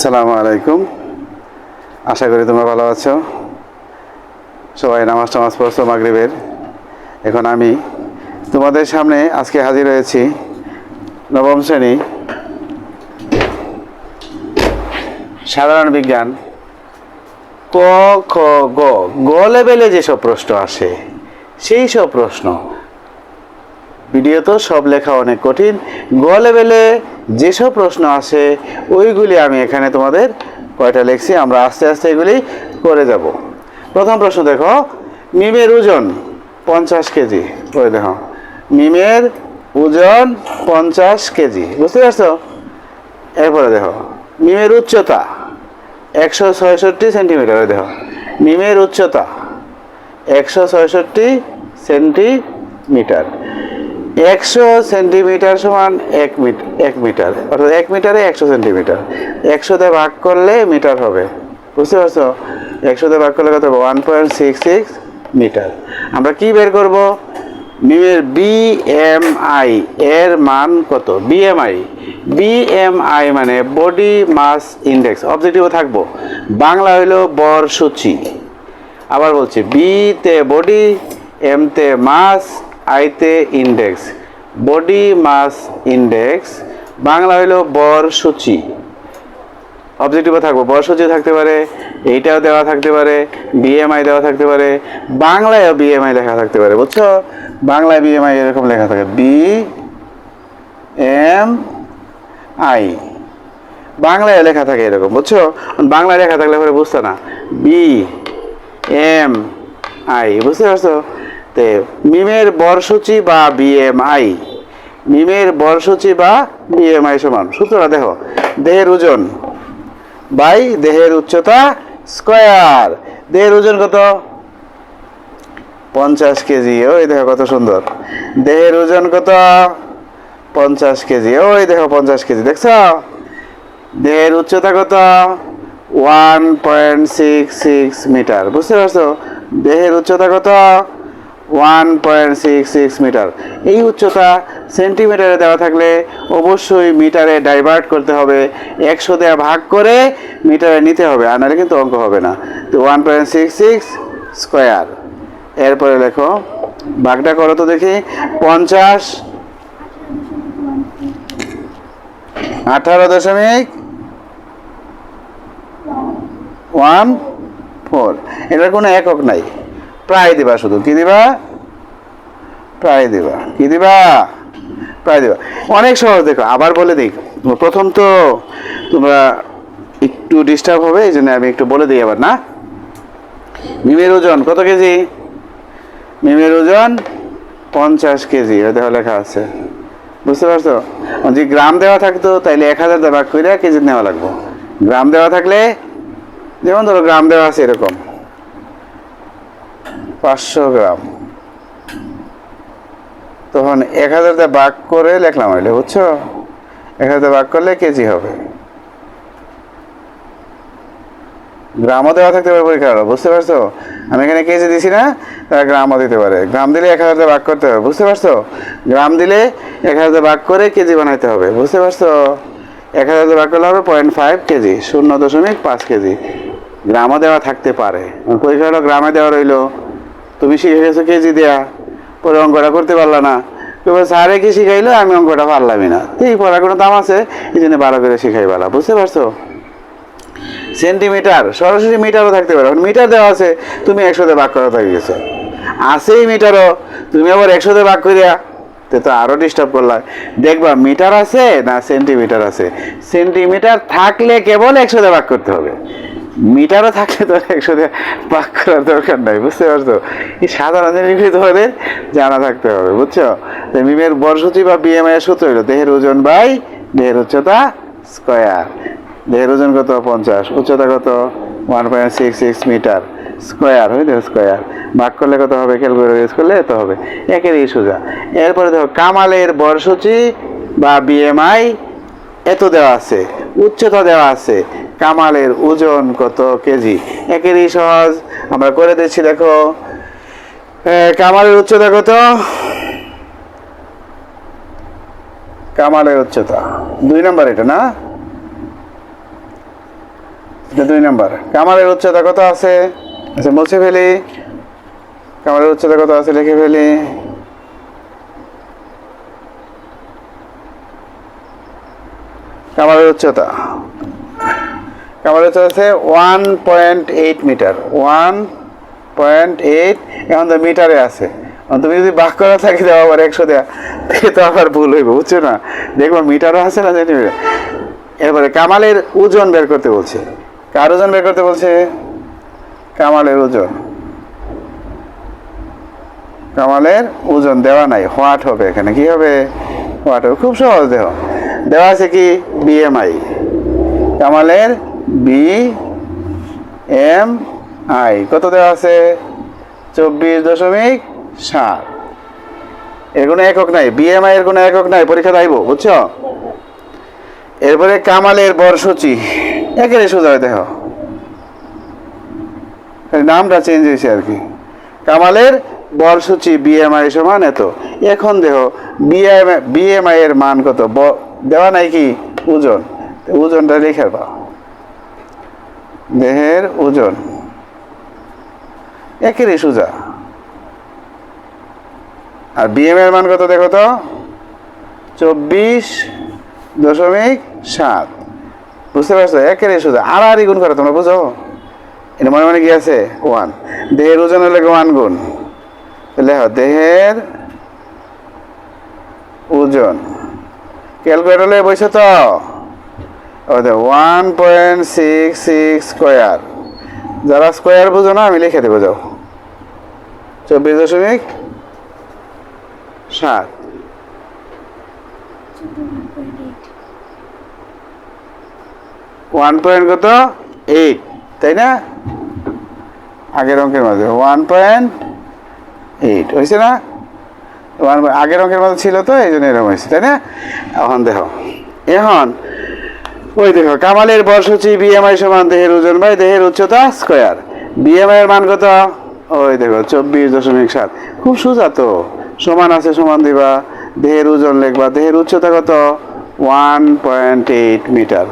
আসসালামু আলাইকুম। আশা করি তোমরা ভালো আছো। সবাই নামাজ টামাজ পড়ছো মাগরিবের। এখন আমি তোমাদের সামনে আজকে হাজির হয়েছি নবম শ্রেণি সাধারণ বিজ্ঞান। ক, খ, গ গ লেভেলে যেসব প্রশ্ন আসে, সেই সব প্রশ্ন ভিডিও তো সব লেখা অনেক কঠিন। গ লেভেলে যেসব প্রশ্ন আসে, ওইগুলি আমি এখানে তোমাদের কয়টা লিখছি, আমরা আস্তে আস্তে এগুলি করে যাব। প্রথম প্রশ্ন দেখো, মিমের ওজন পঞ্চাশ কেজি। ওই দেখো, মিমের ওজন পঞ্চাশ কেজি। বুঝতে পারছ? এরপরে দেখো, মিমের উচ্চতা একশো ছয়ষট্টি সেন্টিমিটার। দেখো, মিমের উচ্চতা একশো ছয়ষট্টি সেন্টিমিটার। একশো সেন্টিমিটার সমান এক মিটার এক মিটার। অর্থাৎ এক মিটারে একশো সেন্টিমিটার। একশোতে ভাগ করলে মিটার হবে। বুঝতে পারছ? একশোতে ভাগ করলে কত হবে? One point six six metre. আমরা কি বের করব? মিমের বিএমআই এর মান কত? বিএমআই বিএমআই মানে বডি মাস ইন্ডেক্স অবজেক্টিভও থাকব। বাংলা হইল বর সূচি আবার বলছি বি তে বডি এম তে মাস আইতে index body mass index Bangla হইল বর সূচি। অবজেক্টিভও থাকব, বর সূচি থাকতে পারে, এইটাও দেওয়া থাকতে পারে বিএমআই দেওয়া থাকতে পারে, বাংলায়ও বিএমআই লেখা থাকতে পারে, বুঝছ? বাংলায় বিএমআই এরকম লেখা থাকে বি এম আই বাংলায় লেখা থাকে এরকম, বুঝছ? বাংলায় লেখা থাকলে পরে বুঝতো না বি এম আই বুঝতে পারছ? তে মিমের বর্ষসূচি বা বিএমআই। মিমের বর্ষসূচি বা বিএমআই সমান। সূত্রটা দেখো, দেহের ওজন বাই দেহের উচ্চতা স্কয়ার। দেহের ওজন কত? পঞ্চাশ কেজি। ওই দেখো কত সুন্দর। দেহের ওজন কত? পঞ্চাশ কেজি। ওই দেখো পঞ্চাশ কেজি। দেখছ? দেহের উচ্চতা কত? One point six six metre. বুঝতে পারছ? দেহের উচ্চতা কত? One point six six metre এই উচ্চতা সেন্টিমিটারে দেওয়া থাকলে অবশ্যই মিটারে ডাইভার্ট করতে হবে, একশো দেওয়া ভাগ করে মিটারে নিতে হবে, আর নাহলে কিন্তু অঙ্ক হবে না। তো one point six six square এরপরে লেখো, ভাগটা করো তো দেখি, পঞ্চাশ, আঠারো দশমিক ওয়ান ফোর এটার কোনো একক নাই। প্রায় দিবা শুধু। কি দিবা? প্রায় দিবা। কি দিবা? প্রায় দিবা। অনেক সহজ দেখো, আবার বলে দিই। প্রথম তো তোমরা একটু ডিস্টার্ব হবে, এই জন্য আমি একটু বলে দিই আবার, না? মিমের ওজন কত কেজি? মিমের ওজন পঞ্চাশ কেজি দেখো লেখা আছে। বুঝতে পারছ? যদি গ্রাম দেওয়া থাকতো, তাইলে এক হাজার দেওয়া কেজি নেওয়া লাগবো। গ্রাম দেওয়া থাকলে, যেমন ধরো গ্রাম দেওয়া আছে এরকম। পাঁচশো গ্রাম। তখন এক হাজার দিয়ে ভাগ করে লেখলাম হইলে বুঝছ? এক হাজার দিয়ে ভাগ করলে কেজি হবে। গ্রামও দেওয়া থাকতে পারে পরীক্ষা হলো, বুঝতে পারছ? আমি এখানে কেজি দিছি না, তারা গ্রামও দিতে পারে। গ্রাম দিলে এক হাজার দিয়ে ভাগ করতে হবে, বুঝতে পারছ? গ্রাম দিলে এক হাজার দিয়ে ভাগ করে কেজি বানাইতে হবে, বুঝতে পারছ? এক হাজার দিয়ে ভাগ করলে হবে পয়েন্ট ফাইভ কেজি, শূন্য দশমিক পাঁচ কেজি। গ্রামও দেওয়া থাকতে পারে। পরীক্ষা হলো গ্রামে দেওয়া রইল। তুমি শিখে কেজি দেয়া। পরে অঙ্কটা করতে পারলা না। এবার স্যারে কি শিখাইলো? আমি অঙ্কটা পারলামই না। এই পড়ার কোনো দাম আছে? এই জন্য ভালো করে শিখাই পালা। বুঝতে পারছ? সেন্টিমিটার, সরাসরি মিটারও থাকতে পারে। মিটার দেওয়া আছে, তুমি একশোতে ভাগ করা থাকে গেছো আছেই মিটারও, তুমি আবার একশোতে ভাগ করিয়া, তে তো আরও ডিস্টার্ব করলাম দেখবা, মিটার আছে না সেন্টিমিটার আছে? সেন্টিমিটার থাকলে কেবল একশোতে ভাগ করতে হবে। মিটারও থাকলে তো একসাথে ভাগ করার দরকার নাই, বুঝতে পারছ? এই সাধারণ জিনিসগুলি জানা থাকতে হবে, বুঝছ? মিমের বর্ষসূচি বা বিএমআই এর সূত্র হলো দেহের ওজন বাই দেহের উচ্চতা স্কোয়ার। দেহের ওজন কত? পঞ্চাশ। উচ্চতা কত? One point six six metre square হইলে স্কোয়ার। ভাগ করলে কত হবে? খেল করে ইউজ করলে এত হবে। একেরই সোজা। এরপরে দেখো, কামালের বর্ষসূচি বা বিএমআই এত দেওয়া আছে, উচ্চতা দেওয়া আছে, কামালের ওজন কত কেজি? একেরই সহজ। আমরা করে দিচ্ছি, দেখো। কামালের উচ্চতা কত? কামালের উচ্চতা। দুই নম্বর এটা, না? দুই নাম্বার। কামালের উচ্চতা কত আছে? আচ্ছা মুছে ফেলি। কামারের উচ্চতা কত আছে, লিখে ফেলি। কামারের উচ্চতা। কামারের উচ্চতা আছে one point eight metre one point eight এখন তো মিটারে আছে। তুমি যদি বাক করা থাকি, দেওয়া আবার একশো দেওয়া তো আবার ভুল হইব, বুঝছ না? দেখব মিটারও আছে না সেন্টিমিটার এরপরে কামালের ওজন বের করতে বলছে। কার ওজন বের করতে বলছে? কামালের ওজন। কামালের ওজন দেওয়া নাই। হোয়াট হবে এখানে? কি হবে? হোয়াট হবে? খুব সহজ দেহ। দেওয়া আছে কি? বিএমআই কামালের বি এম আই কত দেওয়া আছে? চব্বিশ দশমিক সাত। এর কোনো একক নাই। বিএমআই এর কোনো একক নাই। পরীক্ষা দাইব, বুঝছ? এরপরে কামালের বর্ষচি একেবারে সোজা দেহ খালি নামটা চেঞ্জ হয়েছে আর কি। কামালের বর্ষচি বিএমআই সমান এত। এখন দেহ বিএমআই বিএমআই এর মান কত? দেওয়া নাই কি? ওজন। ওজনটা লিখে পাও দেহের ওজন। একেরই সোজা। আর বিএম এর মান কত দেখো তো? চব্বিশ দশমিক সাত। বুঝতে পারছ? একের সোজা। আর আর গুণ করে, তোমরা বুঝো? এটা মনে মনে কি আছে? ওয়ান দেহের ওজন হলে ওয়ান গুণ? দেহের ওজন। ক্যালকুলেটর বসে তো। One point six six square যারা স্কোয়ার বুঝো না, আমি লিখে দেবো, যাও। চব্বিশ দশমিক সাত। ওয়ান পয়েন্ট কত? এইট তাই না? আগের অঙ্কের মাঝে। ওয়ান পয়েন্ট এইট হয়েছে না? ওয়ান আগের অঙ্কের মাঝে ছিল তো, এই জন্য এরকম হয়েছে, তাই না? এখন দেখো। এখন, ওই দেখো, কামালের বর্ষচি বিএমআই সমান দেহের ওজন বাই দেহের উচ্চতা স্কোয়ার বিএমআই এর মান কত? ওই দেখো, চব্বিশ দশমিক সাত। খুব সোজা তো সমান আছে, সমান দিবা, দেহের ওজন লিখবা, দেহের উচ্চতা কত? One point eight metre.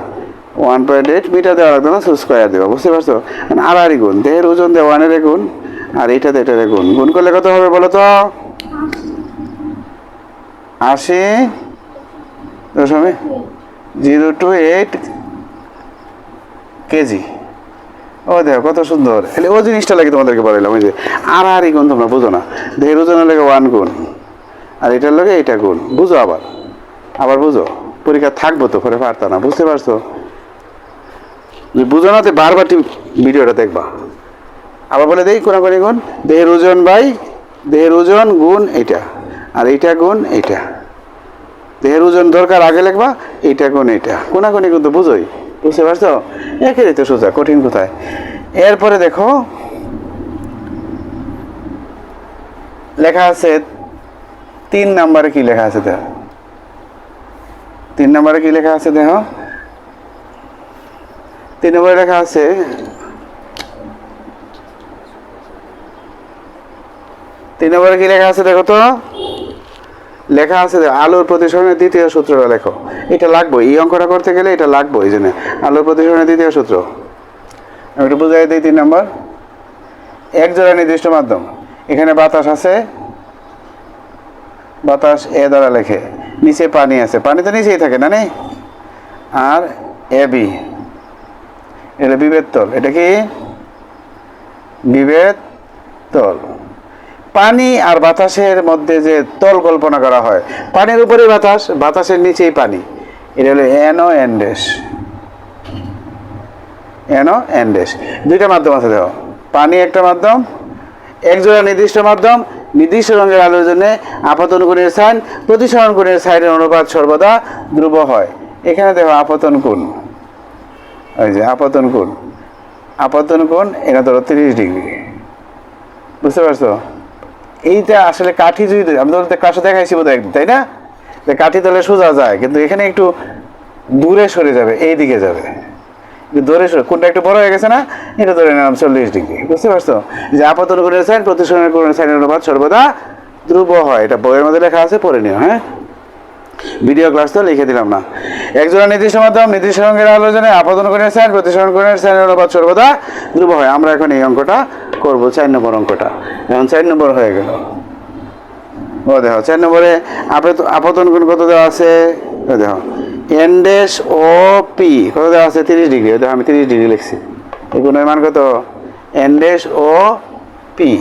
One point eight metre দেওয়া লাগবে না স্কোয়ার দেওয়া, বুঝতে পারছ? মানে আড়াআড়ি গুণ, দেহের ওজন দেওয়া ওয়ানের গুণ, আর এইটাতে এটার গুণ। গুণ করলে কত হবে বলো তো? আশি। দশমিক জিরো টু এইট কেজি। ও দেখো, কত সুন্দর। এলে ও জিনিসটা লাগে তোমাদেরকে বলাইলাম, ওই যে আর আর গুণ তোমরা বুঝো না। দেহের ওজনের লাগে ওয়ান গুণ, আর এটার লগে এইটা গুণ। বুঝো আবার। আবার বুঝো। পরীক্ষা থাকব তো, পরে পারতা না, বুঝতে পারছ? বুঝো না, তো বারবার ভিডিওটা দেখবা। আবার বলে দেই, কোনাকুনি গুণ? দেহের ওজন বাই, দেহের ওজন গুণ এইটা, আর এইটা গুণ এইটা। দেহের ওজন দরকার, আগে লিখবা, এইটা কোন এইটা। কোনাকুনি কিন্তু বুঝোই। বুঝতে পারছ? একেরই তো সোজা, কঠিন কোথায়? এরপরে দেখো, লেখা আছে, তিন নাম্বারে কি লেখা আছে দেখো তিন নাম্বারে কি লেখা আছে দেখো তিন নম্বরে লেখা আছে, তিন নম্বরে কি লেখা আছে দেখো তো? লেখা আছে যে আলোর প্রতিসরণের দ্বিতীয় সূত্রটা লেখো। এটা লাগবে, এই অঙ্কটা করতে গেলে এটা লাগবে, এই জন্য। আলোর প্রতিসরণের দ্বিতীয় সূত্র। আমি একটু বুঝাই দিই, তিন নম্বর। এক জোড়া নির্দিষ্ট মাধ্যম। এখানে বাতাস আছে। বাতাস এ দ্বারা লেখে। নিচে পানি আছে। পানি তো নিচেই থাকে, না নেই আর এ বি। এটা বিভেদ তল। এটা কি? বিভেদ তল। পানি আর বাতাসের মধ্যে যে তল কল্পনা করা হয়, পানির উপরে বাতাস, বাতাসের নিচেই পানি। এটা হলো এনো এন্ডেস এনো এন্ডেস দুইটা মাধ্যম আছে দেখো। পানি একটা মাধ্যম একজোড়া নির্দিষ্ট মাধ্যম, নির্দিষ্ট রঙের আলোর জন্য আপাতন কোণের সাইন, প্রতিসরণ কোণের সাইনের অনুপাত সর্বদা ধ্রুব হয়। এখানে দেখো আপতন কোণ। ওই যে আপতন কোণ। আপতন কোণ, এটা ধরো তিরিশ ডিগ্রি। বুঝতে পারছ? এইটা আসলে কাঠি যদি আমি তো কাছে দেখাইছি বোধ একদিন, তাই না? কাঠি তাহলে সোজা যায়, কিন্তু এখানে একটু দূরে সরে যাবে, এই দিকে যাবে। দূরে সরে, কোনটা একটু বড় হয়ে গেছে না? এটা ধরে নিলাম চল্লিশ ডিগ্রি, বুঝতে পারছ? যে আপাতন করে সাইন প্রতিসরণের কোণের সাইনের অনুপাত সর্বদা ধ্রুব হয়, এটা বইয়ের মধ্যে লেখা আছে, পড়ে নিও হ্যাঁ? ভিডিও ক্লাস তো লিখে দিলাম না। একজোড়া নির্দিষ্ট মাধ্যম, নির্দিষ্ট রঙের আলোচনায় আপতন করে স্যার, প্রতিসরণ করে স্যার অনুপাত সর্বদা ধ্রুব হয়। আমরা এখন এই অঙ্কটা করব, চার নম্বর অঙ্কটা। এখন চার নম্বর হয়ে গেল। ও দেখো, চার নম্বরে আপত- আপতন কোণ কত দেওয়া আছে? ও দেখো এন ড্যাশ ও পি কত দেওয়া আছে? তিরিশ ডিগ্রি। দেখো, আমি তিরিশ ডিগ্রি লিখছি। এই কোণের মান কত? এন ড্যাশ ও পি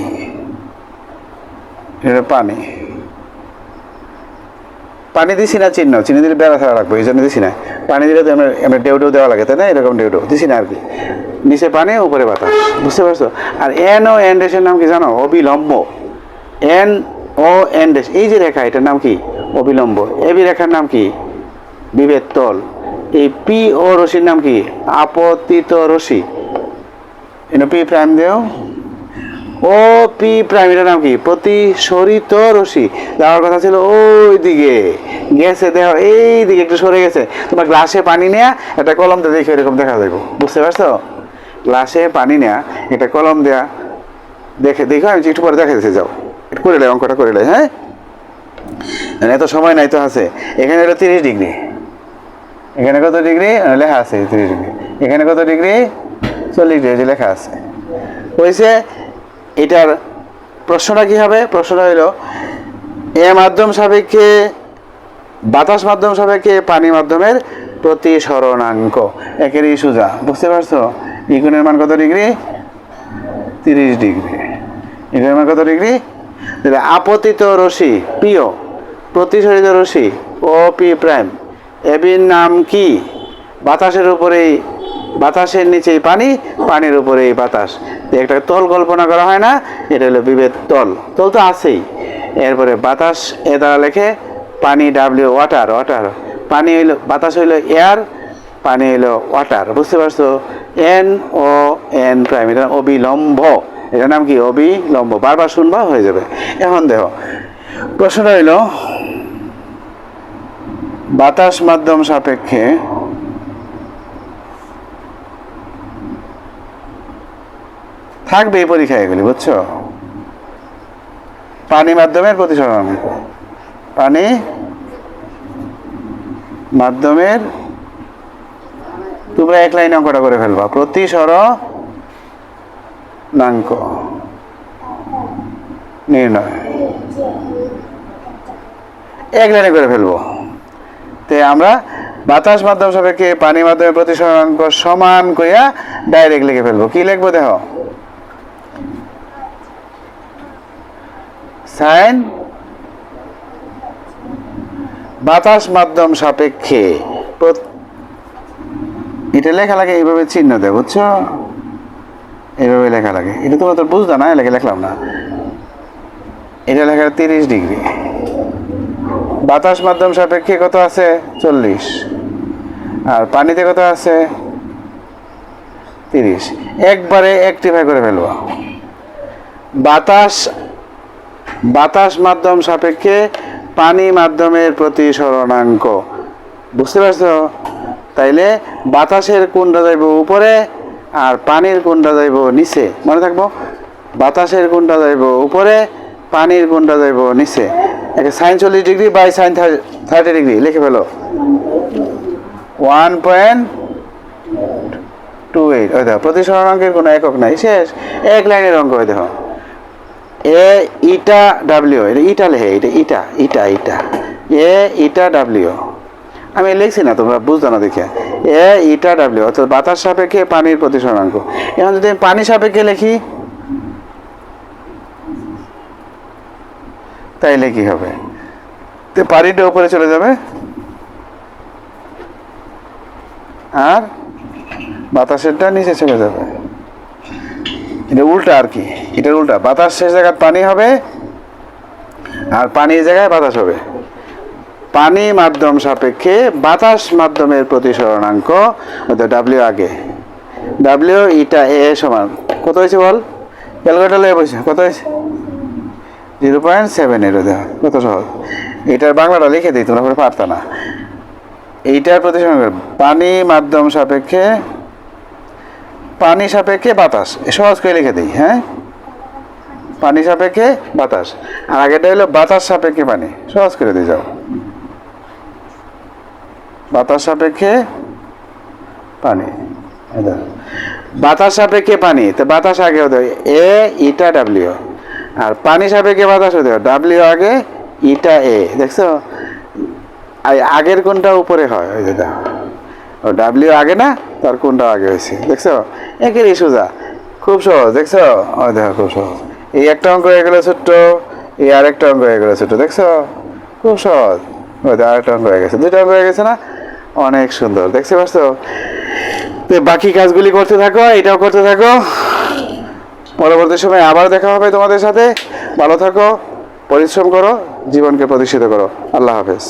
এটা পানি। পানি দিছি না চিহ্ন, চিনি দিলে বেড়া ছাড়া রাখব এই জন্য দিছি না। পানি দিলে তো আমরা আমরা ডেউ ডেউ দেওয়া লাগে, তাই না? এরকম ডেউ ডেউ, দিছি না আর কি। নিচে পানি, উপরে বাতাস, বুঝতে পারছ? আর এন ও এন ডেসের নাম কি জানো? অবিলম্ব। এন ও এন ডেস এই যে রেখা, এটার নাম কি? অবিলম্ব। এবি রেখার নাম কি? বিভেদ তল। এই পি ও রশির নাম কি? আপতিত রশি পি প্রাইম দেও? ও পি প্রাইমের নাম কি? প্রতিসরিত রশি যাওয়ার কথা ছিল ওই দিকে গেছে, দেখো এই দিকে একটু সরে গেছে। তোমার গ্লাসে পানি নেয়া, একটা কলম দিয়ে দেখে, এরকম দেখা যাবে বুঝতে পারছ? গ্লাসে পানি নেয়া, একটা কলম দেয়া। দেখে, দেখো, আমি একটু পরে দেখা দিতে যাও। একটু করে লাই, অঙ্কটা করে লাই হ্যাঁ? এত সময় নাই তো আছে। এখানে হলো তিরিশ ডিগ্রি। এখানে কত ডিগ্রি? লেখা আছে তিরিশ ডিগ্রি। এখানে কত ডিগ্রি? চল্লিশ ডিগ্রি লেখা আছে। হয়েছে এটার প্রশ্নটা কি হবে? প্রশ্নটা হইল, এ মাধ্যম সাপেক্ষে, বাতাস মাধ্যম সাপেক্ষে পানি মাধ্যমের প্রতিসরণাঙ্ক। একেরই সোজা, বুঝতে পারছ? ইগুণের মান কত ডিগ্রি? তিরিশ ডিগ্রি। ইগুণের মান কত ডিগ্রি? তাহলে আপতিত রশি পিও প্রতিসরিত রশি ও পি প্রাইম এবির নাম কি? বাতাসের উপরেই বাতাসের নিচেই পানি, পানির উপরেই বাতাস। একটা তল কল্পনা করা হয় না, এটা হলো বিভেদ তল। তল তো আছেই। এরপরে বাতাস, এ দ্বারা লেখে পানি ডাব্লিউ ওয়াটার ওয়াটার পানি হইল, বাতাস হইল এয়ার পানি হইল ওয়াটার বুঝতে পারছ? এন ও এন প্রাইম এটা অবিলম্ব। এটার নাম কি? অবিলম্ব। বারবার শুনবা, হয়ে যাবে। এখন দেখো, প্রশ্নটা হইল, বাতাস মাধ্যম সাপেক্ষে থাকবে এই পরীক্ষা এগুলি, বুঝছ? পানি মাধ্যমের প্রতিসরণ। পানি মাধ্যমের তোমরা এক লাইন অঙ্কটা করে ফেলবা। প্রতিসরণাঙ্ক নির্ণয়। এক লাইনে করে ফেলব। তে আমরা বাতাস মাধ্যম সাপেক্ষে পানি মাধ্যমে প্রতিসরণাঙ্ক সমান করিয়া ডাইরেক্ট লিখে ফেলব। কি লিখব দেখো? সাইন। বাতাস মাধ্যম সাপেক্ষে এটা লেখা লাগে এইভাবে চিহ্ন দেয় বুঝছ? এইভাবে লেখা লাগে। এটা তোমরা তো বুঝতো না লেখা লেখলাম না। এটা লেখা তিরিশ ডিগ্রি। বাতাস মাধ্যম সাপেক্ষে কত আছে? চল্লিশ। আর পানিতে কত আছে? তিরিশ। একবারে অ্যাক্টিফাই করে ফেলব। বাতাস বাতাস মাধ্যম সাপেক্ষে পানি মাধ্যমের প্রতিসরণাঙ্ক বুঝতে পারছ? তাইলে বাতাসের কোনটা যাইব উপরে আর পানির কোনটা যাইব নিচে। মনে থাকব? বাতাসের কোনটা যাইব উপরে, পানির কোনটা যাইব নিচে। একটা সাইন চল্লিশ degree by sine thirty degree, লিখে ফেলো। ওয়ান পয়েন্ট টু এইট ওই দেখো, প্রতি প্রতিসরণাঙ্কের কোনো একক নাই। শেষ। এক লাইনের অঙ্ক, ওই দেখো। এ, ইটা, ডাব্লিউ। এটা ইটা লেখে, এটা ইটা ইটা ইটা। এ, ইটা, ডাব্লিউ। আমি লিখছি না, তোমরা বুঝতো না দেখে। এ, ইটা, ডাব্লিউ। অর্থাৎ বাতাস সাপেক্ষে পানির প্রতিসরণাঙ্ক এখন যদি আমি পানি সাপেক্ষে লিখি তাইলে কি হবে। তো পানিটা উপরে চলে যাবে। আর বাতাসেরটা নিচে চলে যাবে। এটা উল্টা আর কি। এটার উল্টা, বাতাস শেষ জায়গায় পানি হবে আর পানি জায়গায় বাতাস হবে। পানি মাধ্যম সাপেক্ষে বাতাস মাধ্যমের প্রতিসরণাঙ্ক ডাব্লিউ আগে। ডাব্লিউ ইটা এ সমান, কত হয়েছে বল? ক্যালকুলেটার লয়ে বসে, কত হয়েছে? জিরো পয়েন্ট সেভেন এর কত সহজ? এটার বাংলাটা লিখে দিই, তোমরা পারতা না। এইটার প্রতিসরণ পানি মাধ্যম সাপেক্ষে, পানি সাপেক্ষে বাতাস সহজ করে লিখে দিই হ্যাঁ? পানি সাপেক্ষে বাতাস। আর আগেটা হলো বাতাস সাপেক্ষে পানি। সহজ করে দিয়ে যাও। বাতাস সাপেক্ষে পানি। বাতাস সাপেক্ষে পানি। তো বাতাস আগে হতে হবে এ, ইটা, ডাব্লিউ। আর পানি সাপেক্ষে বাতাস হতে হবে ডাব্লিউ আগে, ইটা, এ। দেখছ? আগের কোনটা উপরে হয়? ওই দাদা ও, ডাব্লিউ আগে না, তার কোনটা আগে হয়েছে? দেখছ? একেরই সোজা। খুব সহজ। দেখছ? ওই দেখো, খুব সহজ। এই একটা অঙ্ক হয়ে গেলো ছোট্ট, এই আরেকটা অঙ্ক হয়ে গেলো ছোট্ট, দেখছ? খুব সহজ। আরেকটা অঙ্ক হয়ে গেছে। দুইটা অঙ্ক হয়ে গেছে না? অনেক সুন্দর। দেখতে পাচ্ছ? তো বাকি কাজগুলি করতে থাকো, এটাও করতে থাকো। পরবর্তী সময় আবার দেখা হবে তোমাদের সাথে। ভালো থাকো, পরিশ্রম করো, জীবনকে প্রতিষ্ঠিত করো। আল্লাহ হাফেজ।